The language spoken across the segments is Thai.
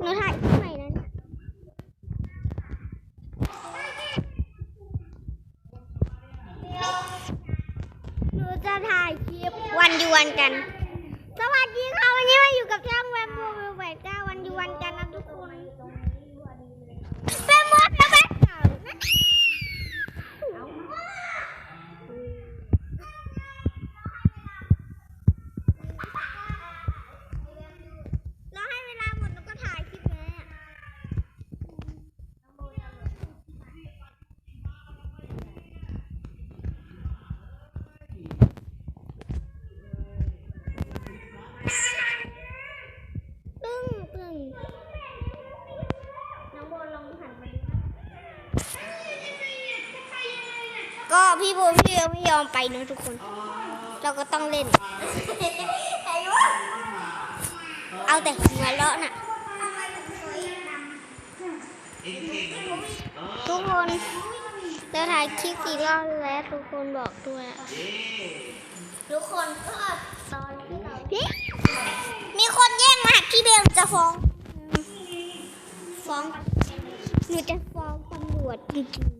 หนูถ่ายที่ไหนนั้นหนูจะถ่ายคลิปวันยูวันกัน สวัสดีค่ะ วันนี้มาอยู่กับช่างแวมโบวิวแหวนก้าวันยูวันกันนะทุกคน เบลไม่ยอมไปนะทุกคน เราก็ต้องเล่น เอาแต่หัวเราะน่ะ ทุกคนเราถ่ายคลิปกี่รอบแล้วทุกคนบอกด้วยทุกคนก็ตอนที่เราพี่มีคนแย่งมาหักพี่เบลจะฟ้อง ฟ้อง หนูจะฟ้องตำรวจจริง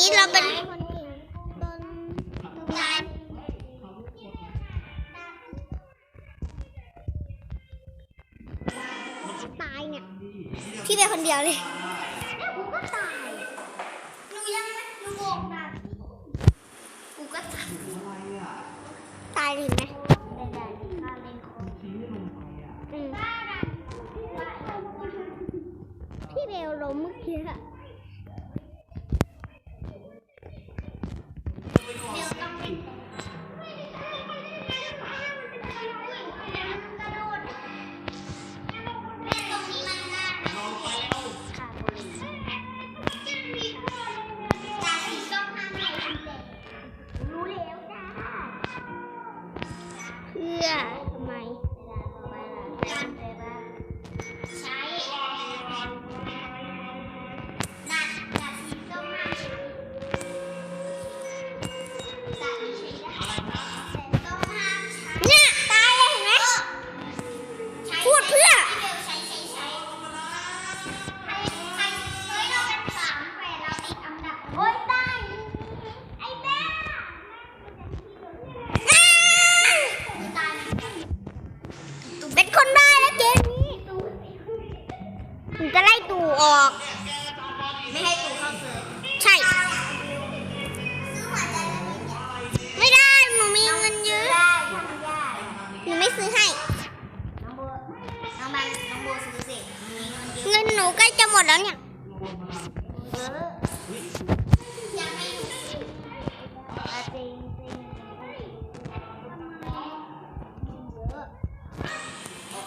นี้เราเป็นคนเก่งต้นตายเนี่ยพี่เป็นคนเดียวเลยกูก็ตายหนูยังไม่หนูงงนะกูก็ตายตายเลยเห็นไหมได้ได้ข้าเล่นของอืมพี่เบลล้มเมื่อกี้ ในหนูใกล้จะหมดแล้วเนี่ยเออยังไม่รู้อะจริงจริง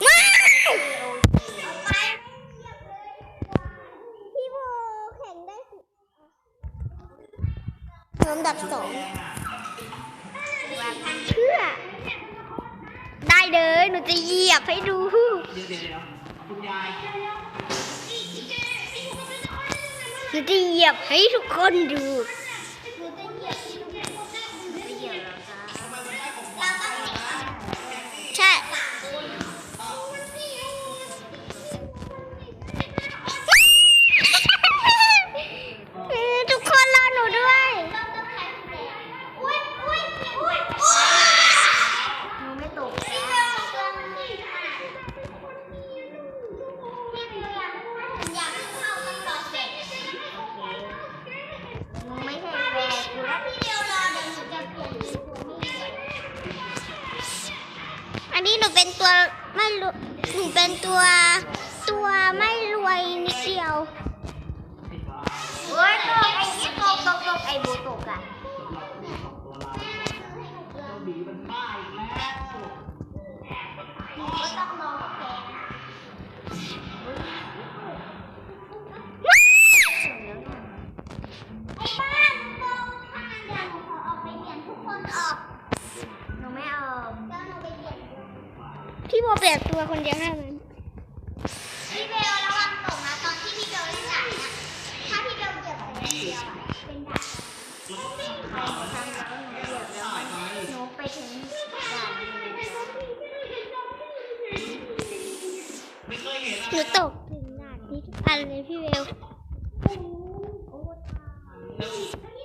เยอะว้าวเอาไปพี่โบแข่งได้สิลำดับสองเพื่อ ได้เลยหนูจะเหยียบให้ดูเดี๋ยวเดี๋ยวเดี๋ยวคุณยายหนู จะเหยียบให้ทุกคนดู นูเป็นตัวไม่รู้หนูเป็นตัวตัวไม่รวยนิดเดียวโอ้ยตกไอ้ยี่ตกตกตกไอ้โบตกอะบีมันบ้าอีกแล้วก็ต้อง เปลี่ยนตัวคนเดียวให้มันพี่เบลระวังตกนะตอนที่พี่เบลเล่นด่านนะถ้าพี่เบลเหยียบไปนิดเดียวอะเป็นด่านไปทางแล้วหนูเหยียบแล้วหนูไปถึงด่านเลยไม่เคยเห็นหนูตกถึงด่านนี้ทุกอันเลยพี่เบลใ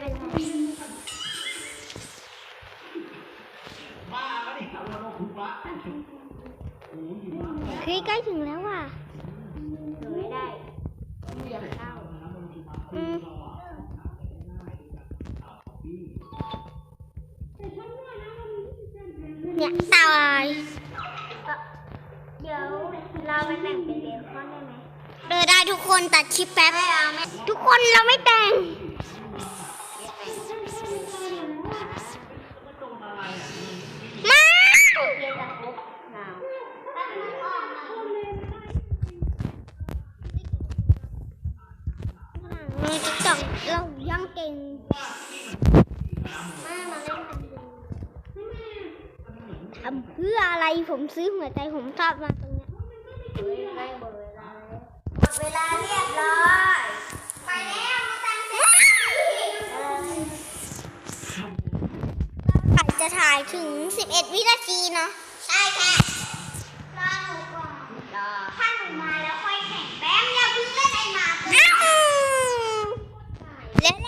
เป็นไรบ้าปะนี่เราเราคุณบ้าโอ้ยบ้าเฮ้ยใกล้ถึงแล้วว่ะหนูไม่ได้เหยียบเข้าอืมเนี่ยตายเดี๋ยวเราไปแต่งเป็นเบคอนได้ไหมเออได้ทุกคนตัดคลิปแป๊บทุกคนเราไม่แต่ง มา เรียนจากปุ๊บหนาวแป๊บนึงออกนะ ในติ๊กต็อกเรายังเก่งแม่มาเล่นกันดีทำเพื่ออะไรผมซื้อหัวใจผมชอบมาตรงเนี้ยเฮ้ยใกล้หมดเวลาแล้วหมดเวลาเรียบร้อยไปแล้วมาตั้งเซ็ตเออถ่ายจะถ่ายถึง 11 วินาทีเนาะใช่ค่ะ รอหนูก่อนรอถ้าหนูมาแล้วค่อยแข่งแป๊บอย่าเพิ่งเล่นไอ้หมาตัว อ้าว เ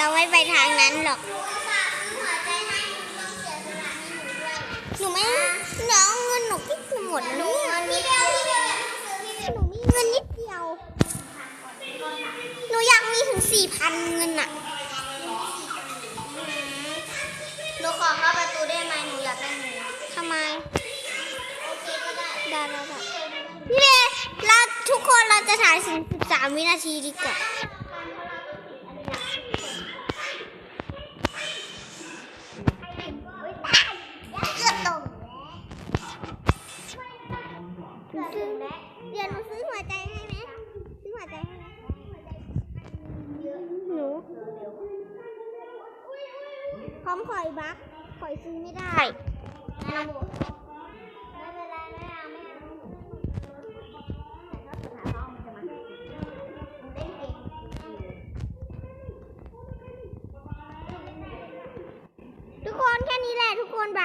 เราไม่ไปทางนั้นหรอก หนูอุตส่าห์ซื้อหัวใจให้หนูต้องเสียสละให้หนูด้วยหนูไม่เดี๋ยวเอาเงินหนูพี่จะหมดแล้วเนี่ยพี่เบลพี่เบลอย่าเพิ่งซื้อพี่เบลหนูมีเงินนิดเดียว หนูอยากมีถึงสี่พันเงินอะหนูขอเข้าประตูได้ไหมหนูอยากได้หนูทำไมโอเคก็ได้ได้ได้ได้พี่เบย์เราทุกคนเราจะถ่ายถึง13วินาทีดีกว่า พร้อมข่อยบักข่อยซื้อไม่ได้ไม่เป็นไรไม่ไม่ทุกคนแค่นี้แหละทุกคนบัก